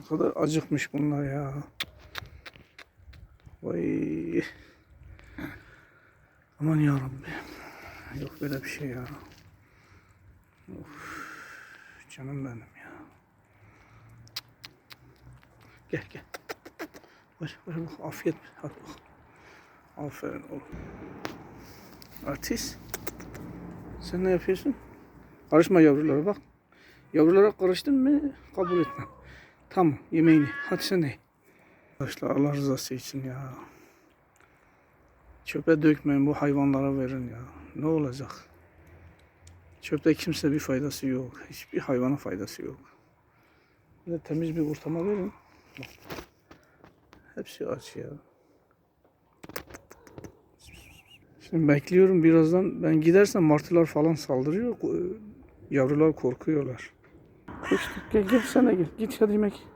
Ne kadar acıkmış bunlar ya. Vay. Aman ya Rabbi. Yok böyle bir şey ya. Of. Canım benim ya. Gel gel. Ver, ver bak afiyet. Hadi bak. Aferin oğlum. Artist. Sen ne yapıyorsun? Karışma yavrulara bak. Yavrulara karıştın mı kabul etmem. Tamam yemeğini. Hadi sen de. Arkadaşlar Allah rızası için ya. Çöpe dökmeyin bu hayvanlara verin ya. Ne olacak? Çöpte kimse bir faydası yok. Hiçbir hayvana faydası yok. Bir temiz bir ortama verin. Hepsi aç ya. Şimdi bekliyorum birazdan ben gidersem martılar falan saldırıyor. Yavrular korkuyorlar. Koş gel gel de gel. Git hadi yemek.